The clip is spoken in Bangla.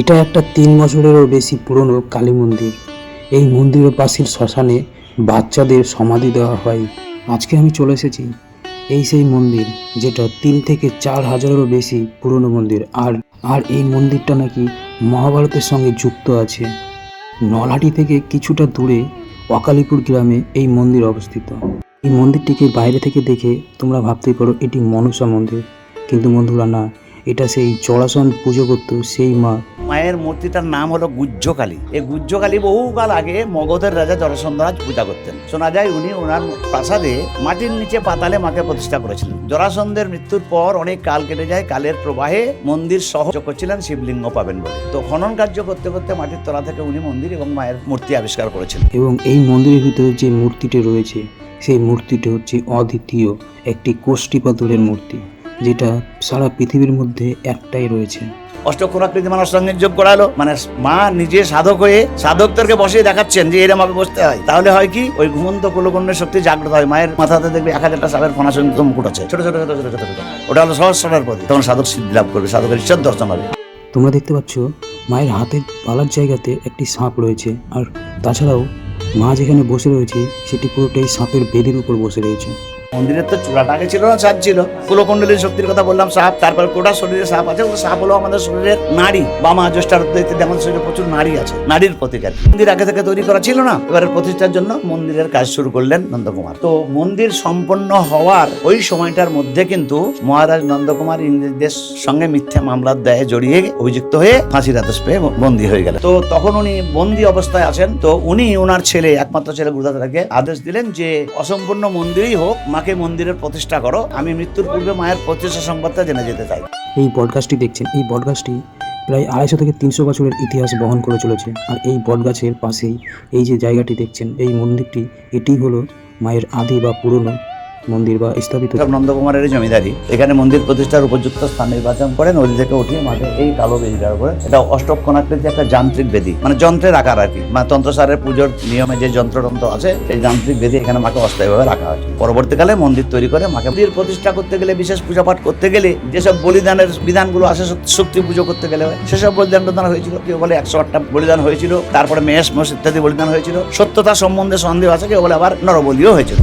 এটা একটা তিন বছরেরও বেশি পুরনো কালী মন্দির। এই মন্দিরের পাশের শ্মশানে বাচ্চাদের সমাধি দেওয়া হয়। আজকে আমি চলে এসেছি এই সেই মন্দির, যেটা তিন থেকে চার হাজারেরও বেশি পুরনো মন্দির। আর আর এই মন্দিরটা নাকি মহাভারতের সঙ্গে যুক্ত আছে। নলহাটি থেকে কিছুটা দূরে অকালীপুর গ্রামে এই মন্দির অবস্থিত। এই মন্দিরটিকে বাইরে থেকে দেখে তোমরা ভাবতেই পারো, এটি মনসা মন্দির। কিন্তু বন্ধুরা, না, এটা সেই জড়াসন পুজো করতো সেই মা মায়ের মূর্তিটার নাম হলো গুজ্জকালী এই গুজ্জকালী বহুকাল আগে মগধের রাজা জরাসন্ধরাজ পূজা করতেন। শোনা যায় উনি ওনার প্রাসাদে মাটির নিচে পাতালে মাকে প্রতিষ্ঠা করেছিলেন। জরাসন্ধের মৃত্যুর পর অনেক কাল কেটে যায়, কালের প্রবাহে মন্দির সহ করছিলেন শিবলিঙ্গ পাবেন বলে। তো খনন কার্য করতে করতে মাটির তলা থেকে উনি মন্দির এবং মায়ের মূর্তি আবিষ্কার করেছিলেন। এবং এই মন্দিরের ভিতরে যে মূর্তিটি রয়েছে, সেই মূর্তিটি হচ্ছে অদ্বিতীয় একটি কোষ্ঠী পাথরের মূর্তি, যেটা সারা পৃথিবীর মধ্যে একটাই রয়েছে। অষ্টক্ষরাকৃতি মানুষ সঙ্গে যোগ করালো। মানে মা নিজে সাধক হয়ে সাধকদেরকে বসিয়ে দেখাচ্ছেন যে এরম ভাবে বসতে হয়। তাহলে হয় কি? ওই ঘুমন্ত কুলকর্ণের শক্তি জাগ্রত হয়। মায়ের মাথাতে দেখবে এক হাজারটা সাপের ফোনা সঙ্গে মুকুট আছে ছোট ছোট ছোট ছোট ছোট ছোট। ওটা হলো সহজ সহস্রার পথে। তখন সাধক সিদ্ধি লাভ করবে। সাধকের ঈশ্বর দর্শন হবে। তোমরা দেখতে পাচ্ছ, মায়ের হাতের পালার জায়গাতে একটি সাপ রয়েছে। আর তাছাড়াও মা যেখানে বসে রয়েছে, সেটি পুরোটাই সাপের বেদির উপর বসে রয়েছে। মন্দিরের তো চূড়াটা আগে ছিল না, সাপ ছিল। কুলকুণ্ডলীর শক্তির কথা বললাম, সাপ, তারপর কোটা শরীরে সাপ আছে সাপ হলো আমাদের শরীরের নারী। বামা জ্যেষ্ঠার ইত্যাদি আমাদের শরীরে প্রচুর নারী আছে, নারীর প্রতিকার মন্দির আগে থেকে তৈরি করা ছিল না এবারে প্রতিষ্ঠার জন্য মন্দিরের কাজ শুরু করলেন নন্দকুমার। তো মন্দির সম্পন্ন হওয়ার ওই সময়টার মধ্যে কিন্তু মহারাজ নন্দকুমার ইংরেজদের সঙ্গে মিথ্যা মামলার দায়ে জড়িয়ে অভিযুক্ত হয়ে ফাঁসির আদেশ পেয়ে বন্দী হয়ে গেলেন। তো তখন উনি বন্দী অবস্থায় আছেন, তো উনি ওনার ছেলে, একমাত্র ছেলে গুরুদাদাকে আদেশ দিলেন যে, অসম্পূর্ণ মন্দিরই হোক মাকে মন্দিরের প্রতিষ্ঠা করো, আমি মৃত্যুর পূর্বে মায়ের প্রতিষ্ঠা সংবাদটা জেনে যেতে চাই। এই বটগাছটি দেখছেন, এই বটগাছটি প্রায় আড়াইশো থেকে তিনশো বছরের ইতিহাস বহন করে চলেছে। আর এই বটগাছের পাশেই এই যে জায়গাটি দেখছেন, এই মন্দিরটি, এটি হলো মায়ের আদি বা পুরনো মন্দির বা স্থাপিত নন্দকুমারের জমিদারি। এখানে মন্দির প্রতিষ্ঠার উপযুক্ত স্থান নির্বাচন করে নদী থেকে উঠিয়ে মাঠে এই কালো বেদিটার উপরে এটা অষ্টকোণাকৃতি একটা যান্ত্রিক বেদি মানে যন্ত্রের আকার আর কি। মানে তন্ত্রসারের পুজোর নিয়মে যে যন্ত্রতন্ত্র আছে, সেই যান্ত্রিক বেদি এখানে মাকে অস্থায়ীভাবে রাখা হয়। পরবর্তীকালে মন্দির তৈরি করে মাকে মন্দির প্রতিষ্ঠা করতে গেলে, বিশেষ পূজা পাঠ করতে গেলে, যেসব বলিদানের বিধানগুলো আছে শক্তি- পুজো করতে গেলে সেসব বলিদান টলিদান হয়েছিল। কেউ বলে একশো আটটা বলিদান হয়েছিল, তারপরে মেষ মোষ ইত্যাদি বলিদান হয়েছিল। সত্যতা সম্বন্ধে সন্দেহ আছে, কেউ বলে আবার নরবলিও হয়েছিল।